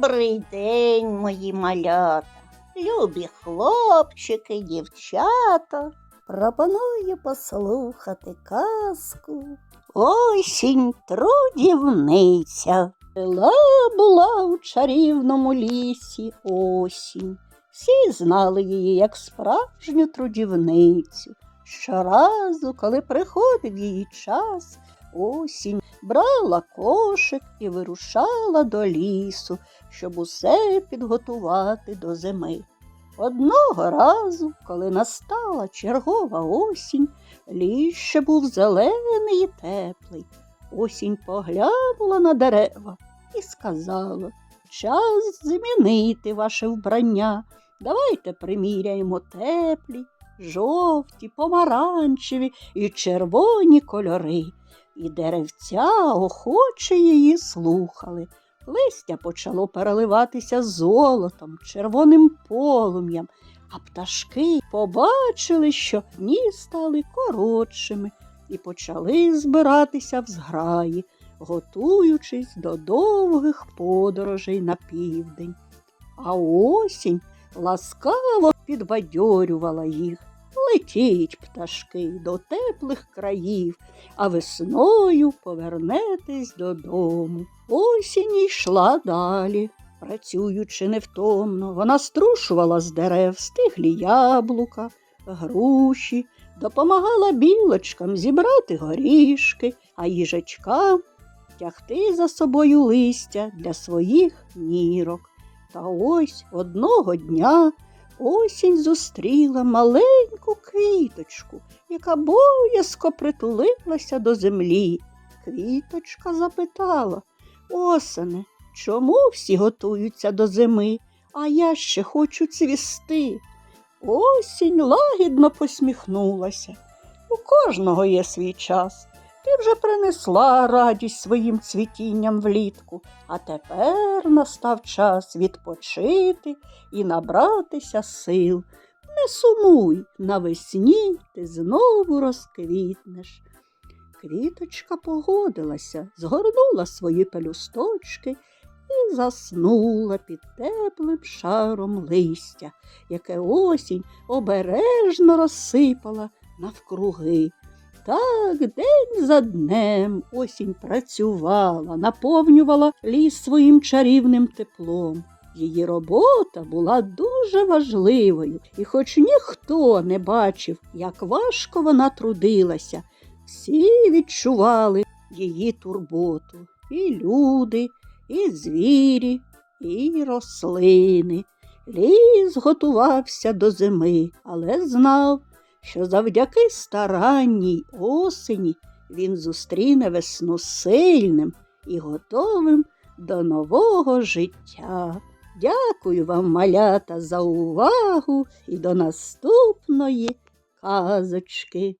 Добрий день, мої малята, любі хлопчики, дівчата. Пропоную послухати казку. Осінь трудівниця. Жила була у чарівному лісі осінь. Всі знали її як справжню трудівницю. Щоразу, коли приходив її час, осінь брала кошик і вирушала до лісу, щоб усе підготувати до зими. Одного разу, коли настала чергова осінь, ліс ще був зелений і теплий. Осінь поглянула на дерева і сказала час змінити ваше вбрання. Давайте приміряємо теплі, жовті, помаранчеві і червоні кольори. І деревця охоче її слухали. Листя почало переливатися золотом, червоним полум'ям, а пташки побачили, що дні стали коротшими і почали збиратися в зграї, готуючись до довгих подорожей на південь. А осінь ласкаво підбадьорювала їх. Летіть, пташки, до теплих країв, а весною повернетесь додому. Осінь йшла далі. Працюючи невтомно, вона струшувала з дерев стиглі яблука, груші, допомагала білочкам зібрати горішки, а їжачкам тягти за собою листя для своїх нірок. Та ось одного дня осінь зустріла маленьку квіточку, яка боязко притулилася до землі. Квіточка запитала Осене, чому всі готуються до зими, а я ще хочу цвісти? Осінь лагідно посміхнулася. У кожного є свій час. Ти вже принесла радість своїм цвітінням влітку, а тепер настав час відпочити і набратися сил. Не сумуй, навесні ти знову розквітнеш. Квіточка погодилася, згорнула свої пелюсточки і заснула під теплим шаром листя, яке осінь обережно розсипала навкруги. Так день за днем осінь працювала, наповнювала ліс своїм чарівним теплом. Її робота була дуже важливою, і хоч ніхто не бачив, як важко вона трудилася, всі відчували її турботу і люди, і звірі, і рослини. Ліс готувався до зими, але знав, що завдяки старанній осені він зустріне весну сильним і готовим до нового життя. Дякую вам, малята, за увагу і до наступної казочки.